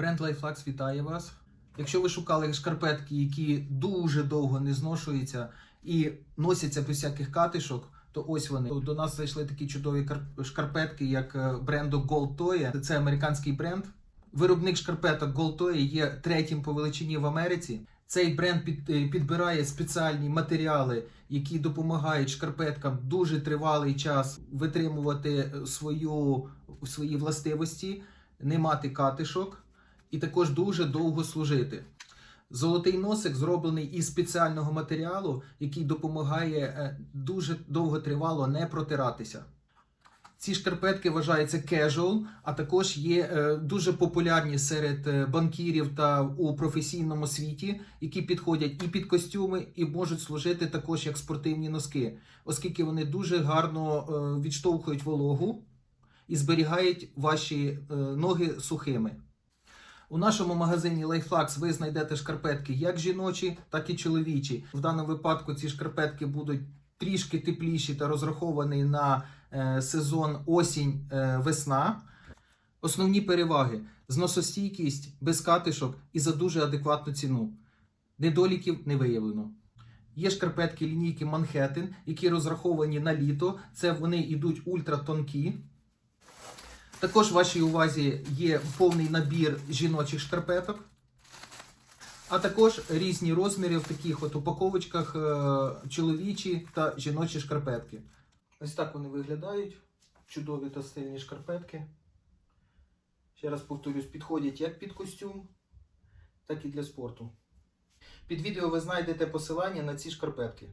Бренд Lifelax вітає вас. Якщо ви шукали шкарпетки, які дуже довго не зношуються і носяться без всяких катишок, то ось вони. До нас зайшли такі чудові шкарпетки, як е, бренду Gold Toy. Це американський бренд. Виробник шкарпеток Gold Toy є третім по величині в Америці. Цей бренд е, підбирає спеціальні матеріали, які допомагають шкарпеткам дуже тривалий час витримувати е, свою, свої властивості, не мати катишок і також дуже довго служити. Золотий носик зроблений із спеціального матеріалу, який допомагає е, дуже довготривало не протиратися. Ці шкарпетки вважаються casual, а також є е, дуже популярні серед е, банкірів та у професійному світі, які підходять і під костюми, і можуть служити також як спортивні носки, оскільки вони дуже гарно відштовхують вологу і зберігають ваші ноги сухими. У нашому магазині Lifelax ви знайдете шкарпетки як жіночі, так і чоловічі. В даному випадку ці шкарпетки будуть трішки тепліші та розраховані на е, сезон осінь-весна. Основні переваги: зносостійкість, без катишок і за дуже адекватну ціну. Недоліків не виявлено. Є шкарпетки лінійки Manhattan, які розраховані на літо. Це вони йдуть ультратонкі. Також в вашій увазі є повний набір жіночих шкарпеток, а також різні розміри в таких от упаковочках е, чоловічі та жіночі шкарпетки. Ось так вони виглядають. Чудові та стильні шкарпетки. Ще раз повторюсь, підходять як під костюм, так і для спорту. Під відео ви знайдете посилання на ці шкарпетки.